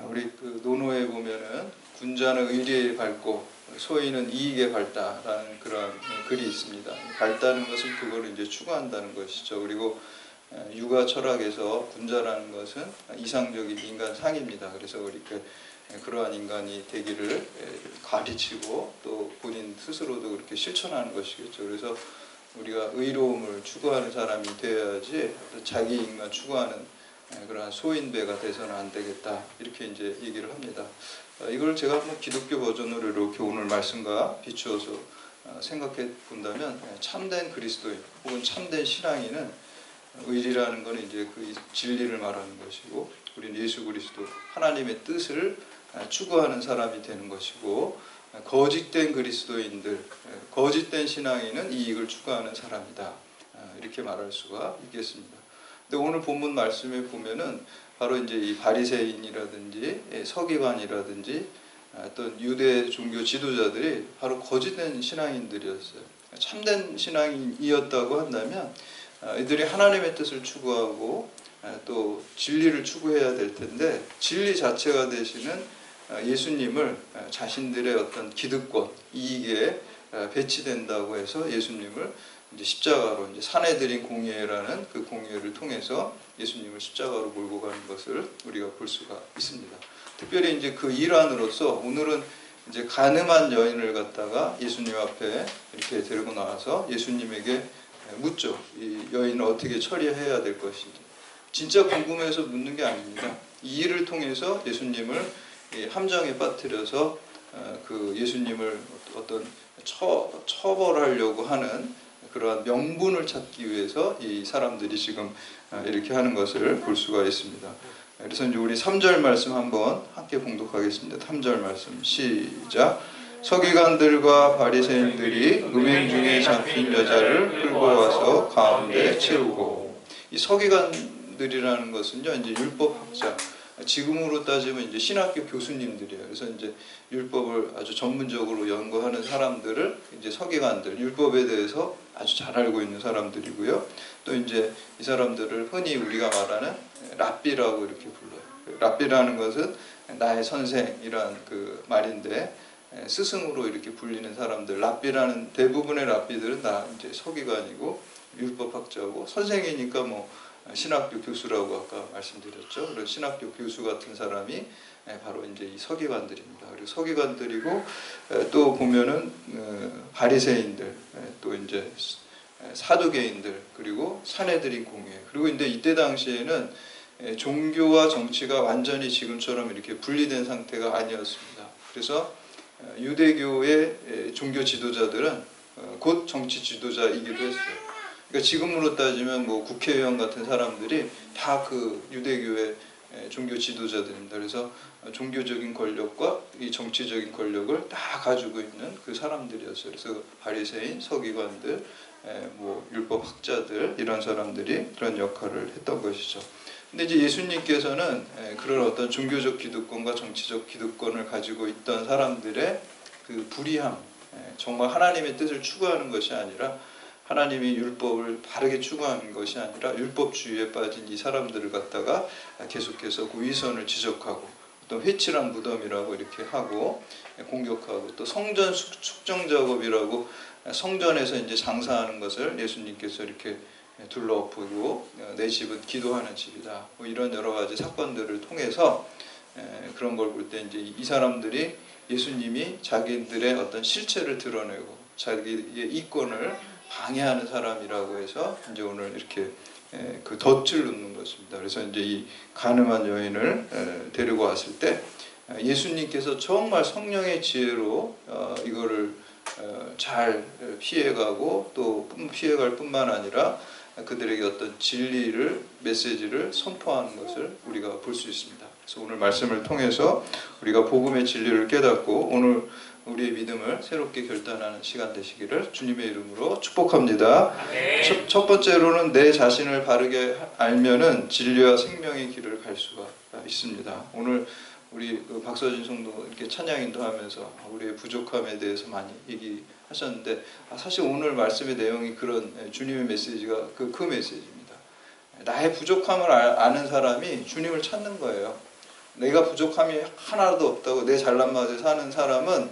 아, 우리 그 논어에 보면은 군자는 의리에 밝고 소인은 이익에 밝다라는 그런 글이 있습니다. 밝다는 것은 그거를 이제 추구한다는 것이죠. 그리고 어, 육아 철학에서 군자라는 것은 이상적인 인간 상입니다. 그래서 우리 그 그러한 인간이 되기를 에, 가르치고 또 본인 스스로도 그렇게 실천하는 것이겠죠. 그래서 우리가 의로움을 추구하는 사람이 되어야지 자기 이익만 추구하는 에, 그러한 소인배가 돼서는 안 되겠다 이렇게 이제 얘기를 합니다. 어, 이걸 제가 한번 기독교 버전으로 이렇게 오늘 말씀과 비추어서 어, 생각해 본다면 에, 참된 그리스도인 혹은 참된 신앙인은 의리라는 것은 이제 그 진리를 말하는 것이고 우리는 예수 그리스도 하나님의 뜻을 에, 추구하는 사람이 되는 것이고 에, 거짓된 그리스도인들, 에, 거짓된 신앙인은 이익을 추구하는 사람이다. 어, 이렇게 말할 수가 있겠습니다. 근데 오늘 본문 말씀에 보면은 바로 이제 이 바리새인이라든지 예, 서기관이라든지 아, 어떤 유대 종교 지도자들이 바로 거짓된 신앙인들이었어요. 참된 신앙인이었다고 한다면 아, 이들이 하나님의 뜻을 추구하고 아, 또 진리를 추구해야 될 텐데 진리 자체가 되시는 아, 예수님을 아, 자신들의 어떤 기득권 이익에 아, 배치된다고 해서 예수님을 이제 십자가로 이제 사내들인 공예라는 그 공예를 통해서 예수님을 십자가로 몰고 가는 것을 우리가 볼 수가 있습니다. 특별히 이제 그 일환으로서 오늘은 이제 가늠한 여인을 갖다가 예수님 앞에 이렇게 데리고 나와서 예수님에게 묻죠. 이 여인을 어떻게 처리해야 될 것인지. 진짜 궁금해서 묻는 게 아닙니다. 이 일을 통해서 예수님을 이 함정에 빠뜨려서 어, 그 예수님을 어떤 처, 처벌하려고 하는 그러한 명분을 찾기 위해서 이 사람들이 지금 어, 이렇게 하는 것을 볼 수가 있습니다. 그래서 이제 우리 3절 말씀 한번 함께 봉독하겠습니다. 3절 말씀 시작. 서기관들과 바리새인들이 음행 중에 잡힌 여자를 끌고 와서 가운데 채우고 이 서기관들이라는 것은요 이제 율법학자 지금으로 따지면 이제 신학교 교수님들이에요. 그래서 이제 율법을 아주 전문적으로 연구하는 사람들을 이제 서기관들, 율법에 대해서 아주 잘 알고 있는 사람들이고요. 또 이제 이 사람들을 흔히 우리가 말하는 랍비라고 이렇게 불러요. 랍비라는 것은 나의 선생이란 그 말인데 스승으로 이렇게 불리는 사람들, 랍비라는 대부분의 랍비들은 다 이제 서기관이고 율법학자고 선생이니까 뭐 신학교 교수라고 아까 말씀드렸죠. 그런 신학교 교수 같은 사람이 바로 이제 이 서기관들입니다. 그리고 서기관들이고 또 보면은 어, 바리새인들 또 이제 사두개인들 그리고 사내들인 공예 그리고 이제 이때 당시에는 종교와 정치가 완전히 지금처럼 이렇게 분리된 상태가 아니었습니다. 그래서 어, 유대교의 종교 지도자들은 어, 곧 정치 지도자이기도 했어요. 그러니까 지금으로 따지면 뭐 국회의원 같은 사람들이 다 그 유대교의 종교 지도자들입니다. 그래서 종교적인 권력과 이 정치적인 권력을 다 가지고 있는 그 사람들이었어요. 그래서 바리새인, 서기관들, 뭐 율법 학자들 이런 사람들이 그런 역할을 했던 것이죠. 근데 이제 예수님께서는 그런 어떤 종교적 기득권과 정치적 기득권을 가지고 있던 사람들의 그 불의함, 정말 하나님의 뜻을 추구하는 것이 아니라 하나님이 율법을 바르게 추구하는 것이 아니라 율법주의에 빠진 이 사람들을 갖다가 계속해서 그 위선을 지적하고 또 회칠한 무덤이라고 이렇게 하고 공격하고 또 성전 숙정 작업이라고 성전에서 이제 장사하는 것을 예수님께서 이렇게 둘러엎고 내 집은 기도하는 집이다. 뭐 이런 여러 가지 사건들을 통해서 그런 걸 볼 때 이제 이 사람들이 예수님이 자기들의 어떤 실체를 드러내고 자기의 이권을 방해하는 사람이라고 해서 이제 오늘 이렇게 그 덫을 놓는 것입니다. 그래서 이제 이 가늠한 여인을 데리고 왔을 때 예수님께서 정말 성령의 지혜로 어, 이거를 어, 잘 피해가고 또 피해갈 뿐만 아니라 그들에게 어떤 진리를 메시지를 선포하는 것을 우리가 볼 수 있습니다. 그래서 오늘 말씀을 통해서 우리가 복음의 진리를 깨닫고 오늘 우리의 믿음을 새롭게 결단하는 시간 되시기를 주님의 이름으로 축복합니다. 첫, 첫 번째로는 내 자신을 바르게 알면은 진리와 생명의 길을 갈 수가 있습니다. 오늘 우리 그 박서진 성도 이렇게 찬양 인도하면서 우리의 부족함에 대해서 많이 얘기하셨는데 아, 사실 오늘 말씀의 내용이 그런 주님의 메시지가 그, 그 메시지입니다. 나의 부족함을 아는 사람이 주님을 찾는 거예요. 내가 부족함이 하나도 없다고 내 잘난 맛에 사는 사람은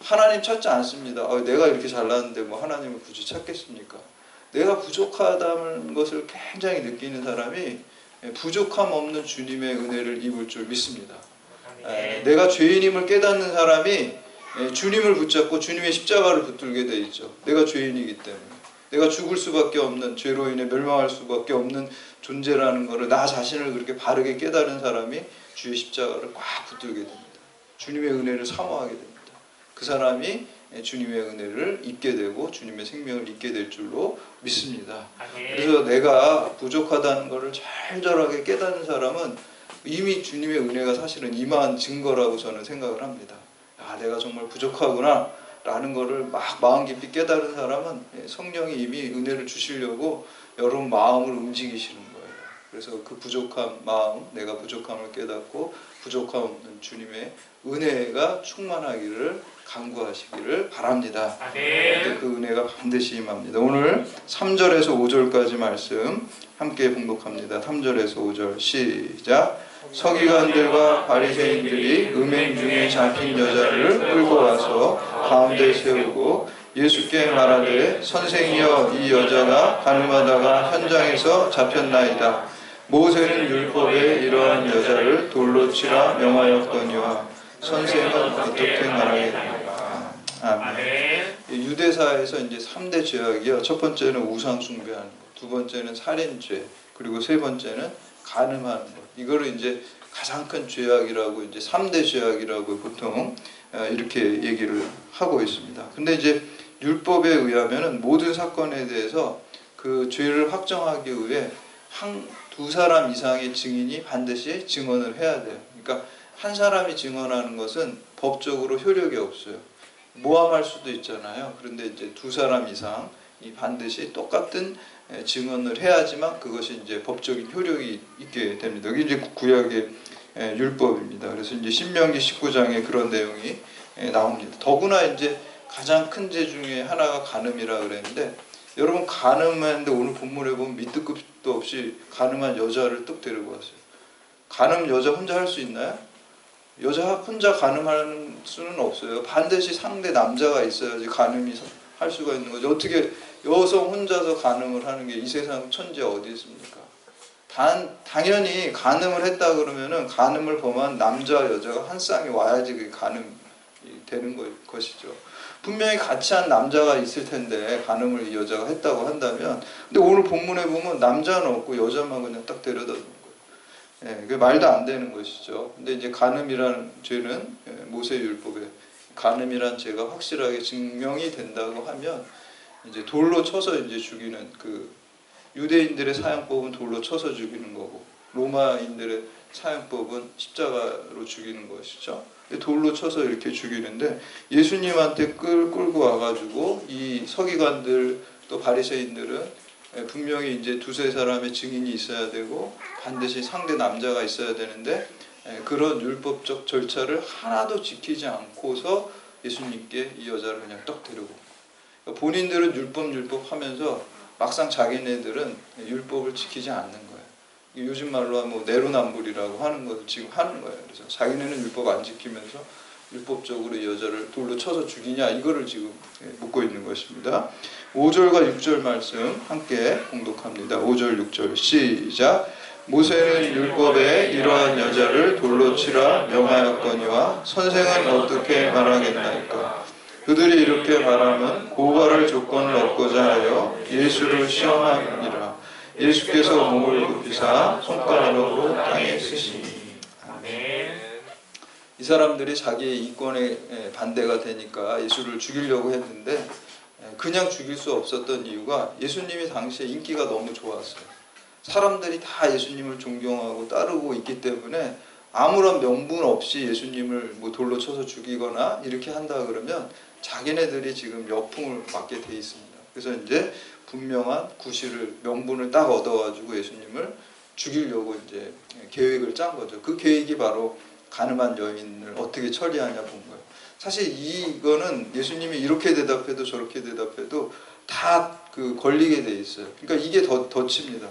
하나님 찾지 않습니다. 어, 내가 이렇게 잘났는데 뭐 하나님을 굳이 찾겠습니까? 내가 부족하다는 것을 굉장히 느끼는 사람이 부족함 없는 주님의 은혜를 입을 줄 믿습니다. 에, 내가 죄인임을 깨닫는 사람이 에, 주님을 붙잡고 주님의 십자가를 붙들게 돼 있죠. 내가 죄인이기 때문에. 내가 죽을 수밖에 없는 죄로 인해 멸망할 수밖에 없는 존재라는 것을 나 자신을 그렇게 바르게 깨달은 사람이 주의 십자가를 꽉 붙들게 됩니다. 주님의 은혜를 사모하게 됩니다. 그 사람이 주님의 은혜를 입게 되고 주님의 생명을 입게 될 줄로 믿습니다. 그래서 내가 부족하다는 것을 절절하게 깨닫는 사람은 이미 주님의 은혜가 사실은 임한 증거라고 저는 생각을 합니다. 아, 내가 정말 부족하구나. 라는 것을 막 마음 깊이 깨달은 사람은 예, 성령이 이미 은혜를 주시려고 여러분 마음을 움직이시는. 그래서 그 부족한 마음, 내가 부족함을 깨닫고 부족함 없는 주님의 은혜가 충만하기를 간구하시기를 바랍니다. 그 은혜가 반드시 임합니다. 오늘 3절에서 5절까지 말씀 함께 봉독합니다. 3절에서 5절 시작. 서기관들과 바리새인들이 음행 중에 잡힌 여자를 끌고 와서 가운데 세우고 예수께 말하되 선생이여 이 여자가 가늠하다가 현장에서 잡혔나이다. 모세는 율법에 이러한 여자를 돌로 치라 명하였거니와 선생은 어떻게 말하겠나이까. 아멘. 유대사에서 이제 3대 죄악이요. 첫 번째는 우상 숭배하는 것, 두 번째는 살인죄, 그리고 세 번째는 간음하는 것. 이거를 이제 가장 큰 죄악이라고 이제 3대 죄악이라고 보통 어, 이렇게 얘기를 하고 있습니다. 근데 이제 율법에 의하면은 모든 사건에 대해서 그 죄를 확정하기 위해 한 두 사람 이상의 증인이 반드시 증언을 해야 돼요. 그러니까 한 사람이 증언하는 것은 법적으로 효력이 없어요. 모함할 수도 있잖아요. 그런데 이제 두 사람 이상 이 반드시 똑같은 에, 증언을 해야지만 그것이 이제 법적인 효력이 있게 됩니다. 이게 이제 구약의 에, 율법입니다. 그래서 이제 신명기 19장에 그런 내용이 에, 나옵니다. 더구나 이제 가장 큰 죄 중에 하나가 간음이라 그랬는데 여러분 간음했는데 오늘 본문에 보면 밑 도 끝도 없이 간음한 여자를 뚝 데리고 왔어요. 간음 여자 혼자 할 수 있나요? 여자 혼자 가늠하는 수는 없어요. 반드시 상대 남자가 있어야지 가늠이 할 수가 있는 거죠. 어떻게 여성 혼자서 가늠을 하는 게 이 세상 천재 어디 있습니까? 단 당연히 가늠을 했다 그러면은 가늠을 범한 남자와 여자가 한 쌍이 와야지 그게 가늠이 되는 거- 것이죠. 분명히 같이 한 남자가 있을 텐데 가늠을 이 여자가 했다고 한다면 근데 오늘 본문에 보면 남자는 없고 여자만 그냥 딱 데려다 놓은 거예요. 예, 그 말도 안 되는 것이죠. 근데 이제 간음이라는 죄는 예, 모세 율법에 간음이란 죄가 확실하게 증명이 된다고 하면 이제 돌로 쳐서 이제 죽이는 그 유대인들의 사형법은 돌로 쳐서 죽이는 거고 로마인들의 사형법은 십자가로 죽이는 것이죠. 돌로 쳐서 이렇게 죽이는데 예수님한테 끌, 끌고 와가지고 이 서기관들 또 바리새인들은 예, 분명히 이제 두세 사람의 증인이 있어야 되고 반드시 상대 남자가 있어야 되는데 예, 그런 율법적 절차를 하나도 지키지 않고서 예수님께 이 여자를 그냥 떡 데리고 그러니까 본인들은 율법 율법 하면서 막상 자기네들은 율법을 지키지 않는 거예요. 요즘 말로 하면 뭐 내로남불이라고 하는 것을 지금 하는 거예요. 그래서 자기네는 율법 안 지키면서 율법적으로 이 여자를 돌로 쳐서 죽이냐 이거를 지금 예, 묻고 있는 것입니다. 5절과 6절 말씀 함께 공독합니다. 5절 6절 시작 모세는 율법에 이러한 여자를 돌로 치라 명하였거니와 선생은 어떻게 말하겠나이까 그들이 이렇게 말하면 고발할 조건을 얻고자 하여 예수를 시험하니라 예수께서 몸을 굽히사 손가락으로 땅에 쓰시니 이 사람들이 자기의 이권에 에, 반대가 되니까 예수를 죽이려고 했는데 에, 그냥 죽일 수 없었던 이유가 예수님이 당시에 인기가 너무 좋았어요. 사람들이 다 예수님을 존경하고 따르고 있기 때문에 아무런 명분 없이 예수님을 뭐 돌로 쳐서 죽이거나 이렇게 한다 그러면 자기네들이 지금 역풍을 맞게 돼 있습니다. 그래서 이제 분명한 구실을 명분을 딱 얻어가지고 예수님을 죽이려고 이제 계획을 짠 거죠. 그 계획이 바로 가늠한 여인을 어떻게 처리하냐 본 거예요. 사실 이거는 예수님이 이렇게 대답해도 저렇게 대답해도 다 그 걸리게 돼 있어요. 그러니까 이게 더 덧칩니다.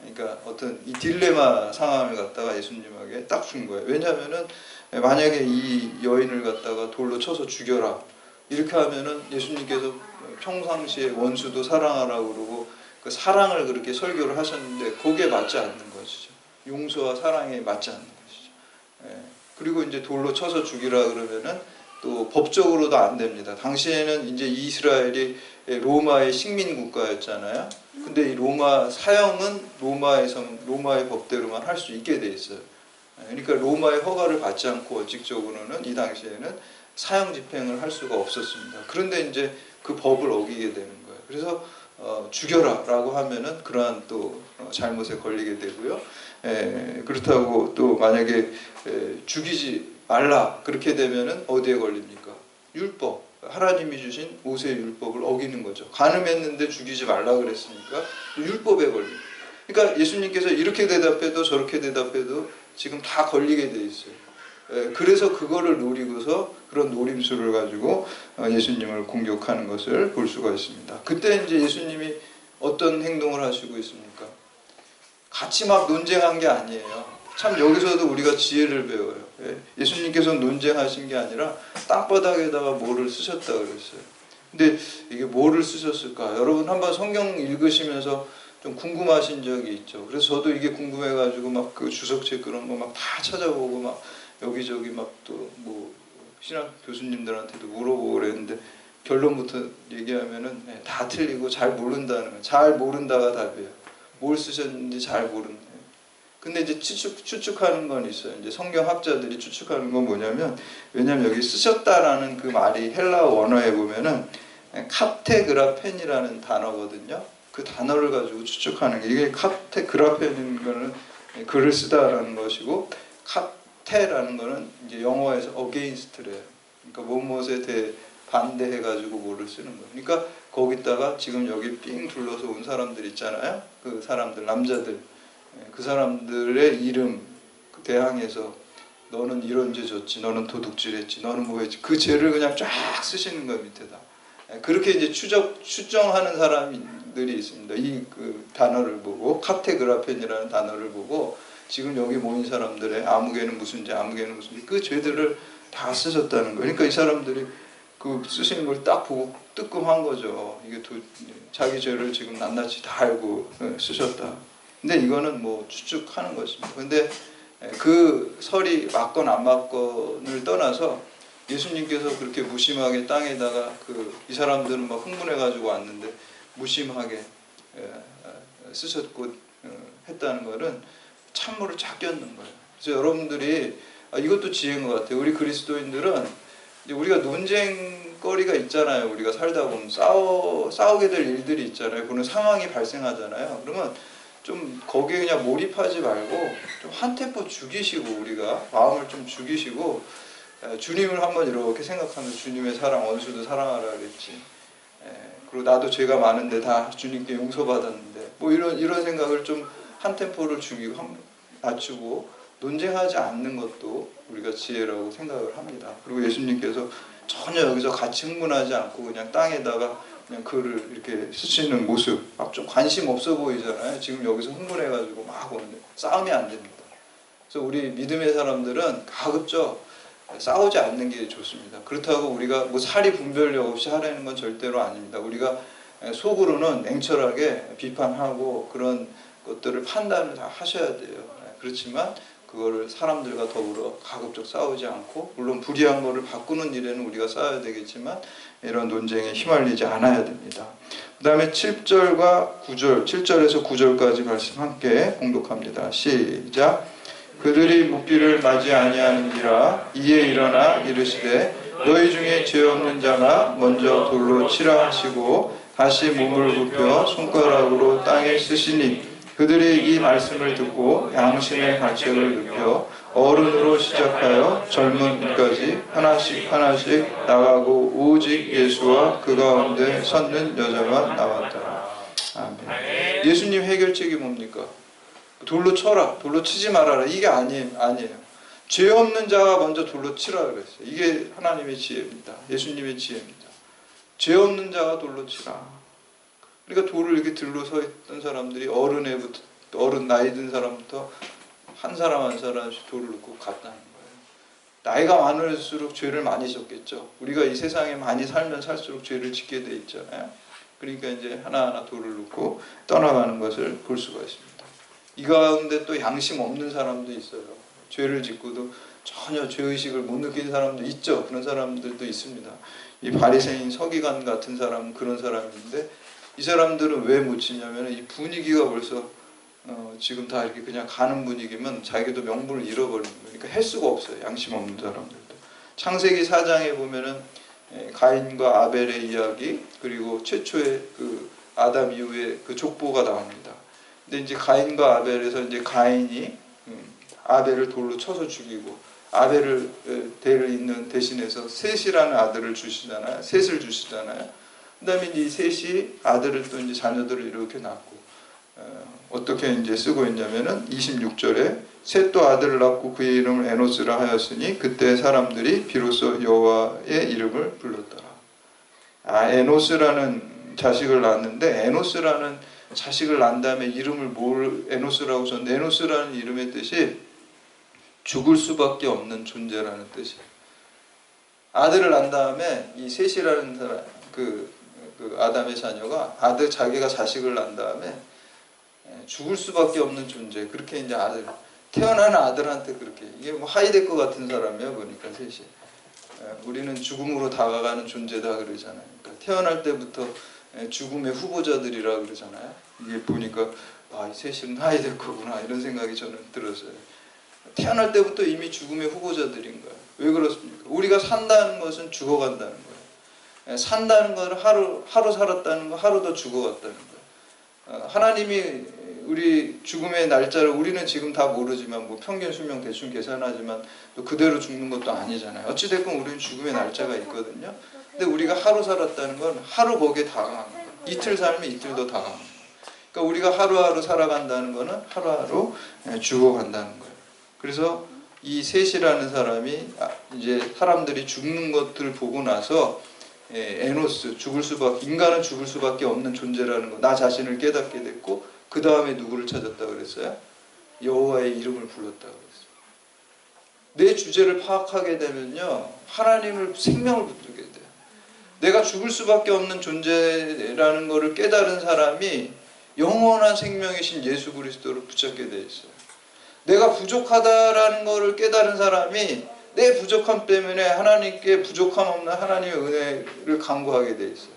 그러니까 어떤 이 딜레마 상황을 갖다가 예수님에게 딱 준 거예요. 왜냐하면은 만약에 이 여인을 갖다가 돌로 쳐서 죽여라 이렇게 하면은 예수님께서 평상시에 원수도 사랑하라고 그러고 그 사랑을 그렇게 설교를 하셨는데 거기에 맞지 않는 것이죠. 용서와 사랑에 맞지 않는 것이죠. 예. 그리고 이제 돌로 쳐서 죽이라 그러면은 또 법적으로도 안 됩니다. 당시에는 이제 이스라엘이 로마의 식민 국가였잖아요. 근데 이 로마 사형은 로마에서 로마의 법대로만 할 수 있게 돼 있어요. 그러니까 로마의 허가를 받지 않고 원칙적으로는 이 당시에는 사형 집행을 할 수가 없었습니다. 그런데 이제 그 법을 어기게 되는 거예요. 그래서 어, 죽여라라고 하면은 그러한 또 어, 잘못에 걸리게 되고요. 에, 그렇다고 또 만약에 에, 죽이지 말라 그렇게 되면은 어디에 걸립니까? 율법 하나님이 주신 모세 율법을 어기는 거죠. 간음했는데 죽이지 말라 그랬으니까 또 율법에 걸립니다. 그러니까 예수님께서 이렇게 대답해도 저렇게 대답해도 지금 다 걸리게 돼 있어요. 에, 그래서 그거를 노리고서 그런 노림수를 가지고 어, 예수님을 공격하는 것을 볼 수가 있습니다. 그때 이제 예수님이 어떤 행동을 하시고 있습니까? 같이 막 논쟁한 게 아니에요. 참 여기서도 우리가 지혜를 배워요. 예, 예수님께서 논쟁하신 게 아니라 땅바닥에다가 뭐를 쓰셨다 그랬어요. 근데 이게 뭐를 쓰셨을까? 여러분 한번 성경 읽으시면서 좀 궁금하신 적이 있죠. 그래서 저도 이게 궁금해가지고 막 그 주석책 그런 거 막 다 찾아보고 막 여기저기 막 또 뭐 신학 교수님들한테도 물어보고 그랬는데 결론부터 얘기하면은 네, 다 틀리고 잘 모른다는 거예요. 잘 모른다가 답이에요. 뭘 쓰셨는지 잘 모른다. 근데 이제 추측, 추측하는 건 있어요. 이제 성경학자들이 추측하는 건 뭐냐면, 왜냐면 여기 쓰셨다라는 그 말이 헬라 원어에 보면은 카테그라펜이라는 단어거든요. 그 단어를 가지고 추측하는 게 이게 카테그라펜인 거는 글을 쓰다라는 것이고 카 테라는 거는 이제 영어에서 against래요. 그러니까 무엇에 대해 반대해 가지고 뭐를 쓰는 거예요. 그러니까 거기다가 지금 여기 삥 둘러서 온 사람들 있잖아요. 그 사람들 남자들 그 사람들의 이름 그 대항해서 너는 이런 죄 졌지, 너는 도둑질했지, 너는 뭐했지 그 죄를 그냥 쫙 쓰시는 거예요 밑에다. 그렇게 이제 추적 추정하는 사람들이 있습니다. 이 그 단어를 보고 카테그라펜이라는 단어를 보고 지금 여기 모인 사람들의 아무개는 무슨 죄, 아무개는 무슨 죄, 그 죄들을 다 쓰셨다는 거예요. 그러니까 이 사람들이 그 쓰시는 걸 딱 보고 뜨끔한 거죠. 이게 도, 자기 죄를 지금 낱낱이 다 알고 쓰셨다. 근데 이거는 뭐 추측하는 것입니다. 근데 그 설이 맞건 안 맞건을 떠나서 예수님께서 그렇게 무심하게 땅에다가 그 이 사람들은 막 흥분해 가지고 왔는데 무심하게 쓰셨고 어, 했다는 것은 찬물을 쫙 꼈는 거예요. 그래서 여러분들이 아, 이것도 지혜인 것 같아요. 우리 그리스도인들은 우리가 논쟁거리가 있잖아요. 우리가 살다 보면 싸워 싸우게 될 일들이 있잖아요. 그런 상황이 발생하잖아요. 그러면 좀 거기에 그냥 몰입하지 말고 좀 한 템포 죽이시고 우리가 마음을 좀 죽이시고 주님을 한번 이렇게 생각하면 주님의 사랑 원수도 사랑하라 그랬지. 그리고 나도 죄가 많은데 다 주님께 용서받았는데 뭐 이런 이런 생각을 좀 한 템포를 죽이고 한, 낮추고 논쟁하지 않는 것도 우리가 지혜라고 생각을 합니다. 그리고 예수님께서 전혀 여기서 같이 흥분하지 않고 그냥 땅에다가 그냥 글을 이렇게 쓰시는 모습 막 좀 관심 없어 보이잖아요. 지금 여기서 흥분해가지고 막 오는데 싸움이 안 됩니다. 그래서 우리 믿음의 사람들은 가급적 싸우지 않는 게 좋습니다. 그렇다고 우리가 뭐 사리 분별력 없이 하라는 건 절대로 아닙니다. 우리가 속으로는 냉철하게 비판하고 그런 것들을 판단을 다 하셔야 돼요. 그렇지만 그거를 사람들과 더불어 가급적 싸우지 않고 물론 불의한 거를 바꾸는 일에는 우리가 싸워야 되겠지만 이런 논쟁에 휘말리지 않아야 됩니다. 그 다음에 7절과 9절, 7절에서 9절까지 말씀 함께 공독합니다. 시작. 그들이 묵비를 맞이 아니하는지라 이에 일어나 이르시되 너희 중에 죄 없는 자가 먼저 돌로 치라 하시고 다시 몸을 굽혀 손가락으로 땅에 쓰시니 그들이 이 말씀을 듣고 양심의 가책을 느껴 어른으로 시작하여 젊은이까지 하나씩 하나씩 나가고 오직 예수와 그 가운데 섰는 여자가 나왔더라. 아멘. 예수님 해결책이 뭡니까? 돌로 쳐라, 돌로 치지 말아라. 이게 아니에요. 아니에요. 죄 없는 자가 먼저 돌로 치라 그랬어요. 이게 하나님의 지혜입니다. 예수님의 지혜입니다. 죄 없는 자가 돌로 치라. 그러니까 돌을 이렇게 들러 서 있던 사람들이 어른에부터 또 어른 나이 든 사람부터 한 사람 한 사람씩 돌을 놓고 갔다는 거예요. 나이가 많을수록 죄를 많이 졌겠죠. 우리가 이 세상에 많이 살면 살수록 죄를 짓게 돼 있잖아요. 그러니까 이제 하나하나 돌을 놓고 떠나가는 것을 볼 수가 있습니다. 이 가운데 또 양심 없는 사람도 있어요. 죄를 짓고도 전혀 죄의식을 못 느낀 사람도 있죠. 그런 사람들도 있습니다. 이 바리새인 서기관 같은 사람은 그런 사람인데 이 사람들은 왜못 치냐면 이 분위기가 벌써 어, 지금 다 이렇게 그냥 가는 분위기면 자기도 명분을 잃어버리는 거예요. 그러니까 할 수가 없어요. 양심 없는 사람들도. 창세기 4장에 보면은 에, 가인과 아벨의 이야기 그리고 최초의 그 아담 이후에 그 족보가 나옵니다. 근데 이제 가인과 아벨에서 이제 가인이 음, 아벨을 돌로 쳐서 죽이고 아벨을 에, 대를 잇는 대신해서 셋이라는 아들을 주시잖아요. 셋을 주시잖아요. 그다음에 이제 이 셋이 아들을 또 이제 자녀들을 이렇게 낳고 어, 어떻게 이제 쓰고 있냐면은 26절에 셋도 아들을 낳고 그의 이름을 에노스라 하였으니 그때 사람들이 비로소 여호와의 이름을 불렀더라. 아 에노스라는 자식을 낳았는데 에노스라는 자식을 낳은 다음에 이름을 뭘 에노스라고 썼는데 에노스라는 이름의 뜻이 죽을 수밖에 없는 존재라는 뜻이에요. 아들을 낳은 다음에 이 셋이라는 사람 그, 그 아담의 자녀가 아들 자기가 자식을 낳은 다음에 예, 죽을 수밖에 없는 존재 그렇게 이제 아들 태어난 아들한테 그렇게 이게 뭐 하이데크 같은 사람이야 보니까 셋이 예, 우리는 죽음으로 다가가는 존재다 그러잖아요. 그러니까 태어날 때부터 예, 죽음의 후보자들이라 그러잖아요. 이게 보니까 아, 이 셋은 하이데크구나 이런 생각이 저는 들었어요. 태어날 때부터 이미 죽음의 후보자들인 거예요. 왜 그렇습니까? 우리가 산다는 것은 죽어간다는 거예요. 예, 산다는 것은 하루 하루 살았다는 거 하루 더 죽어갔다는 거예요. 어, 하나님이 우리 죽음의 날짜를 우리는 지금 다 모르지만 뭐 평균 수명 대충 계산하지만 또 그대로 죽는 것도 아니잖아요. 어찌 됐건 우리는 죽음의 날짜가 있거든요. 근데 우리가 하루 살았다는 건 하루 거기에 다가간 거예요. 이틀 살면 이틀 더 다가간 거예요. 그러니까 우리가 하루하루 살아간다는 거는 하루하루 예, 죽어간다는 거예요. 그래서 이 셋이라는 사람이 아, 이제 사람들이 죽는 것들을 보고 나서 예, 에노스 죽을 수밖에 인간은 죽을 수밖에 없는 존재라는 거 나 자신을 깨닫게 됐고 그 다음에 누구를 찾았다 그랬어요? 여호와의 이름을 불렀다 그랬어요. 내 주제를 파악하게 되면요 하나님을 생명을 붙들게 돼요. 내가 죽을 수밖에 없는 존재라는 것을 깨달은 사람이 영원한 생명이신 예수 그리스도를 붙잡게 돼 있어요. 내가 부족하다라는 것을 깨달은 사람이 내 부족함 때문에 하나님께 부족함 없는 하나님의 은혜를 간구하게 돼 있어요.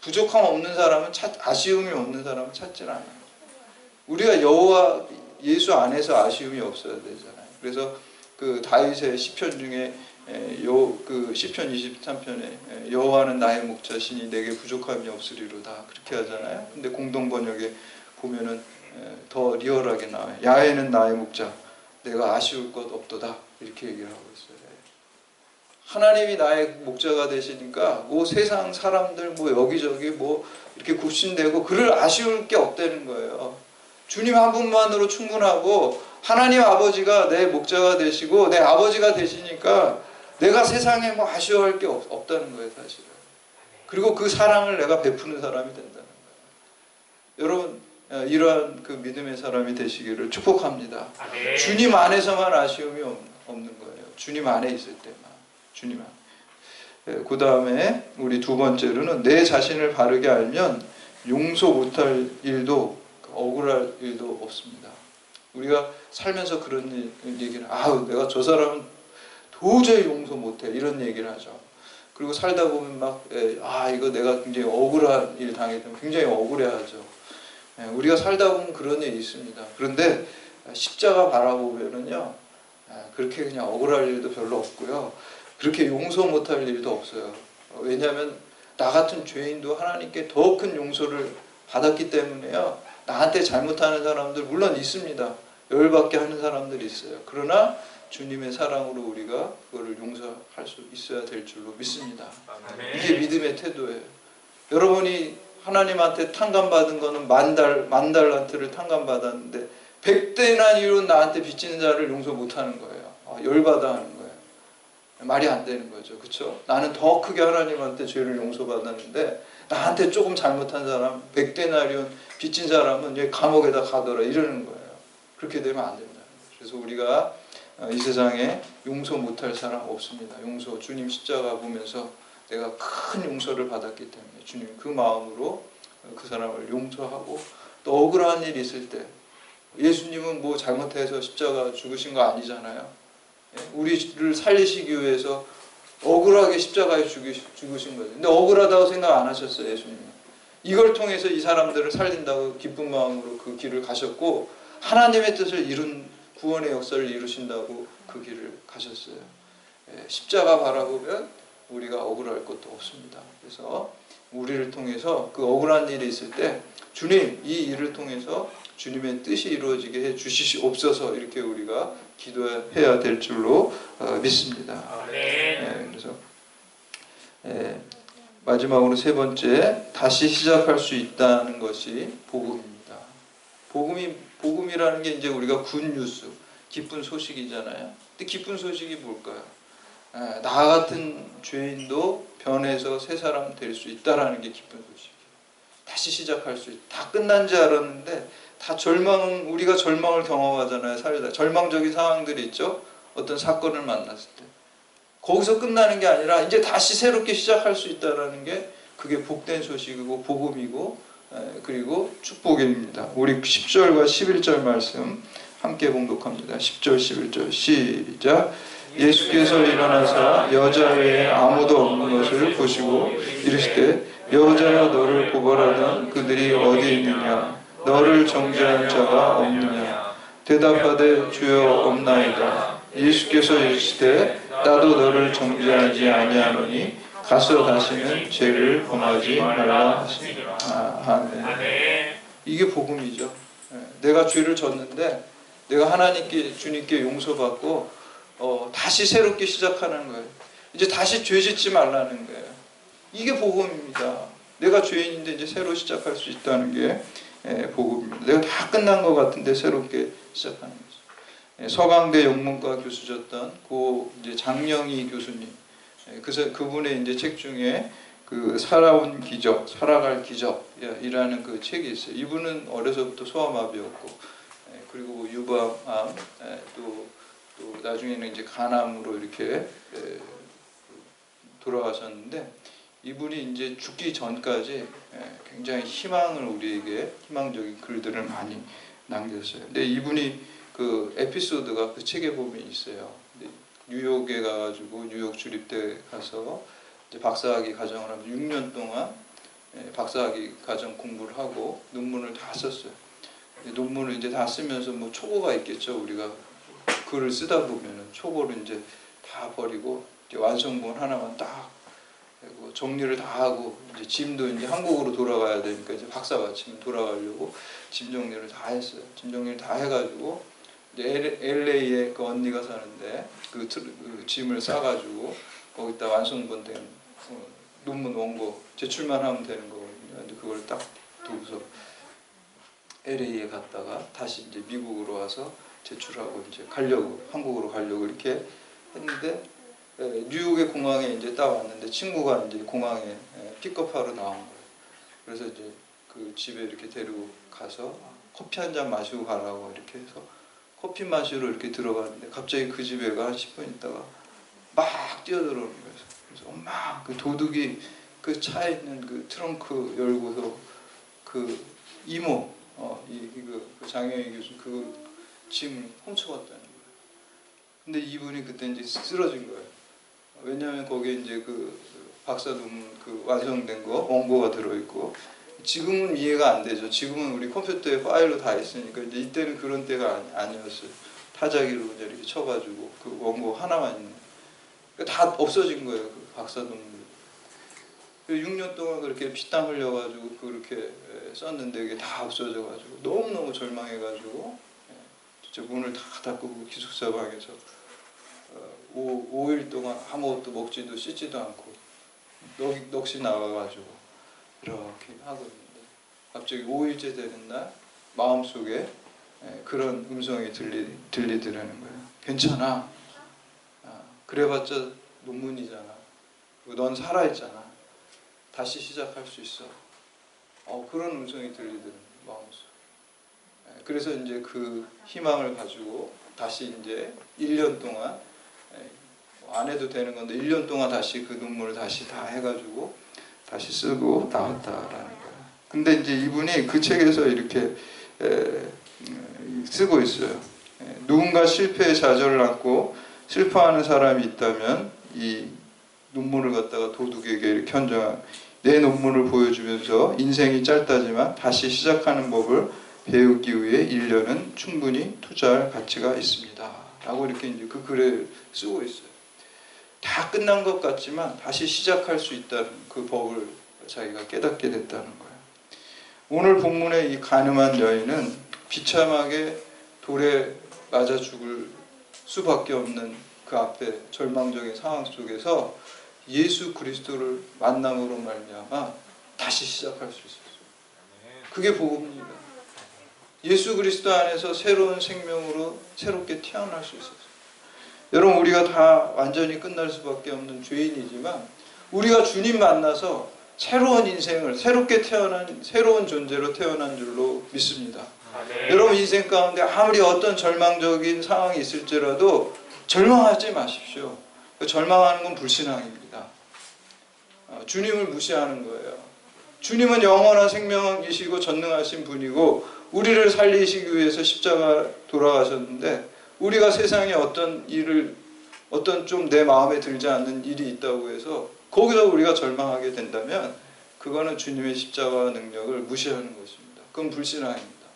부족함 없는 사람은 찾, 아쉬움이 없는 사람은 찾질 않아요. 우리가 여호와 예수 안에서 아쉬움이 없어야 되잖아요. 그래서 그 다윗의 시편 중에 요그 시편 23편에 여호와는 나의 목자시니 내게 부족함이 없으리로다 그렇게 하잖아요. 근데 공동 번역에 보면은 더 리얼하게 나와요. 야훼는 나의 목자, 내가 아쉬울 것 없도다 이렇게 얘기를 하고 있어요. 하나님이 나의 목자가 되시니까 뭐 세상 사람들 뭐 여기저기 뭐 이렇게 굽신대고 그를 아쉬울 게 없다는 거예요. 주님 한 분만으로 충분하고 하나님 아버지가 내 목자가 되시고 내 아버지가 되시니까 내가 세상에 뭐 아쉬워할 게 없, 없다는 거예요 사실은. 그리고 그 사랑을 내가 베푸는 사람이 된다는 거예요. 여러분 어, 이러한 그 믿음의 사람이 되시기를 축복합니다. 주님 안에서만 아쉬움이 없- 없는. 주님 안에 있을 때만. 주님 안. 그 다음에 우리 두 번째로는 내 자신을 바르게 알면 용서 못할 일도 억울할 일도 없습니다. 우리가 살면서 그런 일- 얘기를 아우 내가 저 사람은 도저히 용서 못해 이런 얘기를 하죠. 그리고 살다 보면 막 아 이거 내가 굉장히 억울한 일 당했으면 굉장히 억울해하죠. 예, 우리가 살다 보면 그런 일이 있습니다. 그런데 십자가 바라보면은요 아, 그렇게 그냥 억울할 일도 별로 없고요. 그렇게 용서 못할 일도 없어요. 어, 왜냐하면 나 같은 죄인도 하나님께 더 큰 용서를 받았기 때문에요. 나한테 잘못하는 사람들 물론 있습니다. 열받게 하는 사람들이 있어요. 그러나 주님의 사랑으로 우리가 그거를 용서할 수 있어야 될 줄로 믿습니다. 이게. 믿음의 태도예요. 여러분이 하나님한테 탕감받은 거는 만달 만 달란트를 탕감받았는데 백대나 이룬 나한테 빚지는 자를 용서 못하는 거예요. 아, 열받아 하는 거예요. 말이 안 되는 거죠. 그렇죠? 나는 더 크게 하나님한테 죄를 용서받았는데 나한테 조금 잘못한 사람, 백대나리온 빚진 사람은 얘 감옥에다 가더라 이러는 거예요. 그렇게 되면 안 된다. 그래서 우리가 어, 이 세상에 용서 못할 사람 없습니다. 용서 주님 십자가 보면서 내가 큰 용서를 받았기 때문에 주님 그 마음으로 어, 그 사람을 용서하고 또 억울한 일이 있을 때 예수님은 뭐 잘못해서 십자가 죽으신 거 아니잖아요. 예, 우리를 살리시기 위해서 억울하게 십자가에 죽으신 거죠. 근데 억울하다고 생각 안 하셨어요, 예수님은. 이걸 통해서 이 사람들을 살린다고 기쁜 마음으로 그 길을 가셨고 하나님의 뜻을 이룬 구원의 역사를 이루신다고 그 길을 가셨어요. 예, 십자가 바라보면 우리가 억울할 것도 없습니다. 그래서 우리를 통해서 그 억울한 일이 있을 때 주님 이 일을 통해서 주님의 뜻이 이루어지게 해 주시옵소서 이렇게 우리가 기도해야 될 줄로 어, 믿습니다. 예, 그래서 예, 마지막으로 세 번째 다시 시작할 수 있다는 것이 복음입니다. 복음이 복음이라는 게 이제 우리가 굿뉴스 기쁜 소식이잖아요. 근데 기쁜 소식이 뭘까요? 예, 나 같은 죄인도 변해서 새 사람 될 수 있다라는 게 기쁜 소식이에요. 다시 시작할 수 있다. 다 끝난 줄 알았는데 다 절망 우리가 절망을 경험하잖아요. 살다 절망적인 상황들이 있죠. 어떤 사건을 만났을 때 거기서 끝나는 게 아니라 이제 다시 새롭게 시작할 수 있다라는 게 그게 복된 소식이고 복음이고 에, 그리고 축복입니다. 우리 10절과 11절 말씀 함께 봉독합니다. 10절 11절 시작 예수께서 일어나사 여자 외에 아무도 없는 것을 보시고 이르시되 여자여 너를 고발하던 그들이 어디 있느냐 너를 정죄한 자가 없느냐? 대답하되 주여 없나이다. 예수께서 이르시되 나도 너를 정죄하지 아니하노니 가서 다시는 죄를 범하지 말라 하시니라 아, 아멘. 이게 복음이죠. 예, 내가 죄를 졌는데 내가 하나님께 주님께 용서받고 어, 다시 새롭게 시작하는 거예요. 이제 다시 죄 짓지 말라는 거예요. 이게 복음입니다. 내가 죄인인데 이제 새로 시작할 수 있다는 게 예, 복음입니다. 내가 다 끝난 것 같은데 새롭게 시작하는 거죠. 예, 서강대 영문과 교수셨던 고 이제 장영희 교수님, 예, 그 그분의 이제 책 중에 그 살아온 기적, 살아갈 기적이라는 그 책이 있어요. 이분은 어려서부터 소아마비였고, 예, 그리고 뭐 유방암, 예, 또, 또 나중에는 이제 간암으로 이렇게 예, 돌아가셨는데. 이분이 이제 죽기 전까지 예, 굉장히 희망을 우리에게 희망적인 글들을 많이 남겼어요. 근데 이분이 그 에피소드가 그 책에 보면 있어요. 뉴욕에 가가지고 뉴욕 주립대 가서 이제 박사학위 과정을 하면서 6년 동안 예, 박사학위 과정 공부를 하고 논문을 다 썼어요. 논문을 이제 다 쓰면서 뭐 초보가 있겠죠. 우리가 글을 쓰다 보면은 초보를 이제 다 버리고 이제 완성본 하나만 딱 정리를 다 하고 이제 짐도 이제 한국으로 돌아가야 되니까 이제 박사 마치면 돌아가려고 짐 정리를 다 했어요. 짐 정리를 다 해가지고 이제 LA에 그 언니가 사는데 그, 트, 그 짐을 싸가지고 거기다 완성본된 어, 논문 원고 제출만 하면 되는 거거든요. 근데 그걸 딱 두고서 LA에 갔다가 다시 이제 미국으로 와서 제출하고 이제 가려고 한국으로 가려고 이렇게 했는데 예, 뉴욕의 공항에 이제 딱 왔는데 친구가 이제 공항에 예, 픽업하러 나온 거예요. 그래서 이제 그 집에 이렇게 데리고 가서 커피 한 잔 마시고 가라고 이렇게 해서 커피 마시러 이렇게 들어갔는데 갑자기 그 집에 가 한 10분 있다가 막 뛰어들어오는 거예요. 그래서 엄마 그 도둑이 그 차에 있는 그 트렁크 열고서 그 이모 어, 이, 이거 그 장영희 교수 그 짐을 훔쳐갔다는 거예요. 근데 이분이 그때 이제 쓰러진 거예요. 왜냐하면 거기에 이제 그 박사 논문 그 완성된 거 원고가 들어있고 지금은 이해가 안 되죠. 지금은 우리 컴퓨터에 파일로 다 있으니까 이제 이때는 그런 때가 아니, 었어요 타자기로 이제 이렇게 쳐가지고 그 원고 하나만 있는. 그러니까 다 없어진 거예요. 그 박사 논문. 6년 동안 그렇게 피땀 흘려가지고 그렇게 썼는데 이게 다 없어져가지고 너무너무 절망해가지고 진짜 문을 다 닫고 기숙사 방에서 5, 일 동안 아무것도 먹지도 씻지도 않고 넋, 넋이 나와가지고 이렇게 하고 있는데 갑자기 5일째 되는 날 마음속에 예, 그런 음성이 들리, 들리더라는 거예요. 괜찮아. 아, 그래봤자 논문이잖아. 넌 살아있잖아. 다시 시작할 수 있어. 어, 그런 음성이 들리더라고요, 마음속. 예, 그래서 이제 그 희망을 가지고 다시 이제 1년 동안 예, 안 해도 되는 건데 1년 동안 다시 그 논문을 다시 다 해가지고 다시 쓰고 나왔다라는 거야. 근데 이제 이분이 그 책에서 이렇게 에, 음, 쓰고 있어요. 에, 누군가 실패의 좌절을 안고 슬퍼하는 사람이 있다면 이 논문을 갖다가 도둑에게 이렇게 헌정한 내 논문을 보여주면서 인생이 짧다지만 다시 시작하는 법을 배우기 위해 1년은 충분히 투자할 가치가 있습니다. 라고 이렇게 이제 그 글을 쓰고 있어요. 다 끝난 것 같지만 다시 시작할 수 있다는 그 법을 자기가 깨닫게 됐다는 거예요. 오늘 본문의 이 가늠한 여인은 비참하게 돌에 맞아 죽을 수밖에 없는 그 앞에 절망적인 상황 속에서 예수 그리스도를 만남으로 말미암아 다시 시작할 수 있었어요. 그게 복음입니다. 예수 그리스도 안에서 새로운 생명으로 새롭게 태어날 수 있었어요. 여러분 우리가 다 완전히 끝날 수밖에 없는 죄인이지만 우리가 주님 만나서 새로운 인생을 새롭게 태어난 새로운 존재로 태어난 줄로 믿습니다. 여러분 인생 가운데 아무리 어떤 절망적인 상황이 있을지라도 절망하지 마십시오. 그 절망하는 건 불신앙입니다. 어, 주님을 무시하는 거예요. 주님은 영원한 생명이시고 전능하신 분이고 우리를 살리시기 위해서 십자가 돌아가셨는데 우리가 세상에 어떤 일을 어떤 좀 내 마음에 들지 않는 일이 있다고 해서 거기서 우리가 절망하게 된다면 그거는 주님의 십자가 능력을 무시하는 것입니다. 그건 불신앙입니다.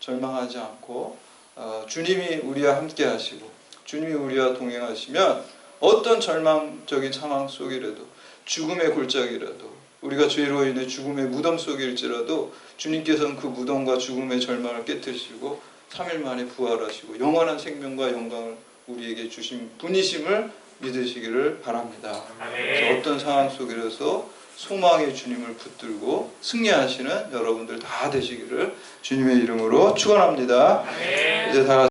절망하지 않고 어, 주님이 우리와 함께 하시고 주님이 우리와 동행하시면 어떤 절망적인 상황 속이라도 죽음의 골짜기라도 우리가 죄로 인해 죽음의 무덤 속일지라도 주님께서는 그 무덤과 죽음의 절망을 깨뜨리시고 3일 만에 부활하시고 영원한 생명과 영광을 우리에게 주신 분이심을 믿으시기를 바랍니다. 그래서 어떤 상황 속에서 소망의 주님을 붙들고 승리하시는 여러분들 다 되시기를 주님의 이름으로 축원합니다. 이제 다